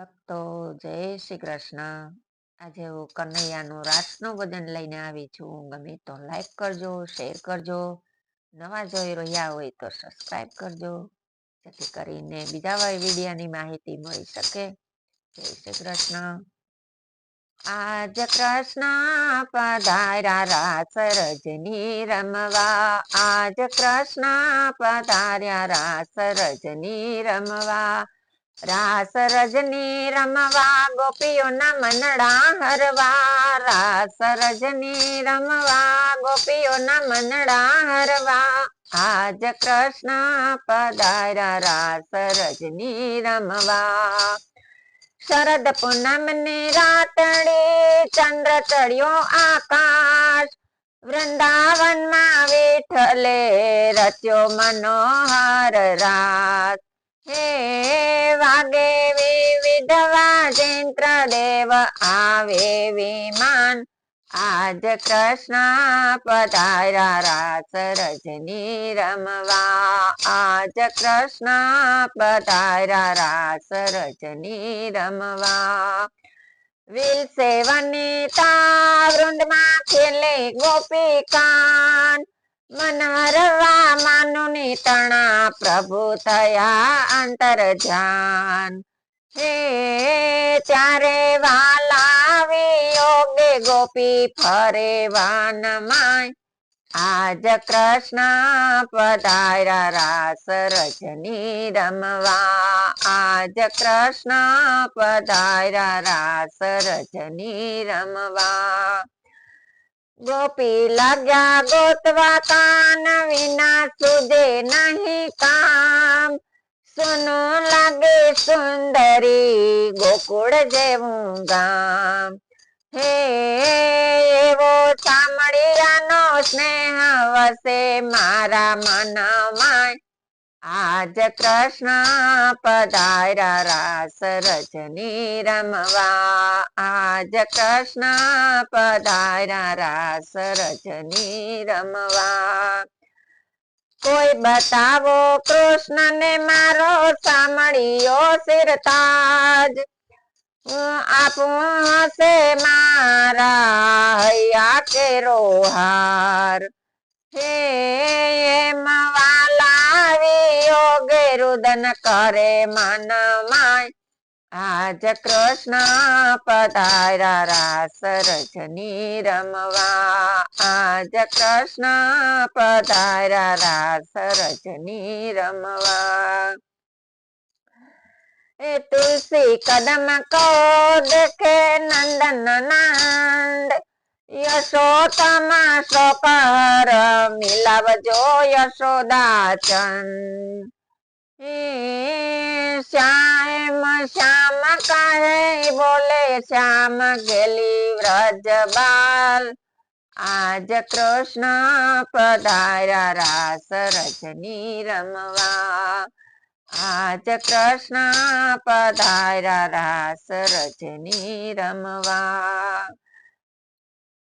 ભક્તો જય શ્રી કૃષ્ણ. આજે હું કનૈયાનું રાસનું ભજન લઈને આવી છું. ગમે તો લાઈક કરજો શેર કરજો. નવા જોઈ રહ્યા હોય તો સબસ્ક્રાઈબ કરજો, જેથી કરીને બીજા વિડીયાની માહિતી મળી શકે. જય શ્રી કૃષ્ણ. આજ કૃષ્ણ પધાર્યા રાસ રજની રમવા. આજ કૃષ્ણ પધાર્યા રાસ રજની રમવા. રાસ રજની રમવા, ગોપીઓના મનડા હરવા, રાસ રજની રમવા, ગોપીઓના મનડા હરવા. આજ કૃષ્ણ પધાર્યા રાસ રજની રમવા. શરદ પૂનમની રાતડી ચંદ્ર ચડ્યો આકાશ. વૃંદાવનમાં વિઠલે રચ્યો મનોહર રાસ. હે વાગે વિવિધ વાજેન્દ્ર દેવ આવે વિમાન. આજ કૃષ્ણ પધાર્યા રાસ રજની રમવા. આજ કૃષ્ણ પધાર્યા રાસ રજની રમવા. વિલ સેવનિતા વૃંદમાં ખેલે ગોપિકાન મનહરવા માનુની તણા પ્રભુ થયા અંતર જાન હે ત્યારે વાલાવી યોગે ગોપી ફરે વાનમાય. આજ કૃષ્ણ પધાર્યા રાસ રજની રમવા. આજ કૃષ્ણ પધાર્યા રાસ રજની રમવા. ગોપી લાગ્યા ગોતવા કાન વિના સુજે નહીં કામ. સુનું લાગે સુંદરી ગોકુળ જેવું ગામ. હે, એવો ચામડિયાનો સ્નેહ વસે મારા મનમાં. આજ કૃષ્ણ પધાર્યા રાસ રજની રમવા. આજ કૃષ્ણ પધાર્યા રાસ રજની રમવા. કોઈ બતાવો કૃષ્ણ ને મારો સામળિયો સિરતાજ આપું હશે મારા હૈયા કે રોહાર હે, એમ કરે મન માય. આજ કૃષ્ણ પધાર્યા રાસ રજની રમવા. આજ કૃષ્ણ પધાર્યા રાસ રજની રમવા. એ તુલસી કદમ કો દેખે નંદન નંદ. યશોતમા કર મિલાવજો યશોદા ચંદ શ્યામ શ્યામ કહે, બોલે શ્યામ, ગેલી વ્રજ બાલ. આજ કૃષ્ણ પધાર્યા રાસ રજની રમવા. આજ કૃષ્ણ પધાર્યા રાસ રજની રમવા.